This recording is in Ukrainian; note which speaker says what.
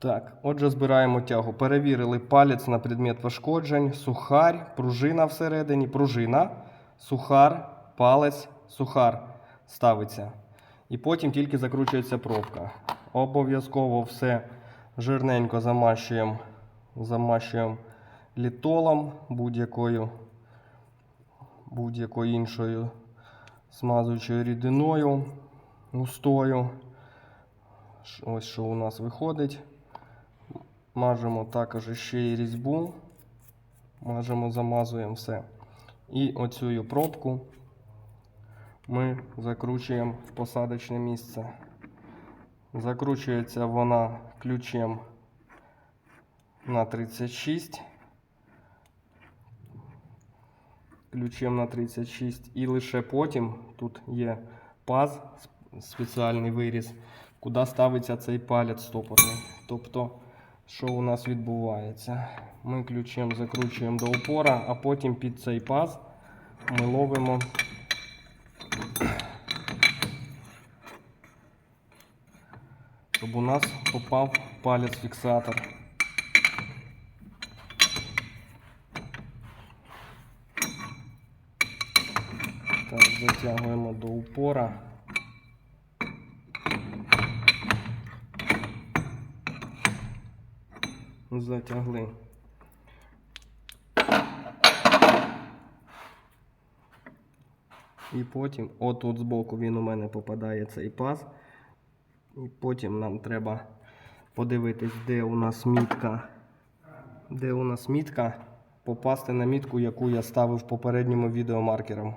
Speaker 1: Так, отже, збираємо тягу. Перевірили палець на предмет пошкоджень, сухар, пружина всередині, пружина, сухар, палець, сухар ставиться. І потім тільки закручується пробка. Обов'язково все жирненько замащуємо, замащуємо літолом будь-якою будь-якою іншою смазуючою рідиною густою. Ось що у нас виходить. Мажемо також ще й різьбу. Мажемо, замазуємо все. І оцю пробку ми закручуємо в посадочне місце. Закручується вона ключем на 36. Ключем на 36. І лише потім тут є паз, спеціальний виріз, куди ставиться цей палець стопорний. Тобто, що у нас відбувається? Ми ключем закручуємо до упора, а потім під цей паз ми ловимо. Щоб у нас попав палець фіксатор. Так, затягуємо до упора. Затягли. І потім, отут збоку він у мене попадає цей паз. І потім нам треба подивитись, де у нас мітка. Де у нас мітка, попасти на мітку, яку я ставив попередньому відео маркером.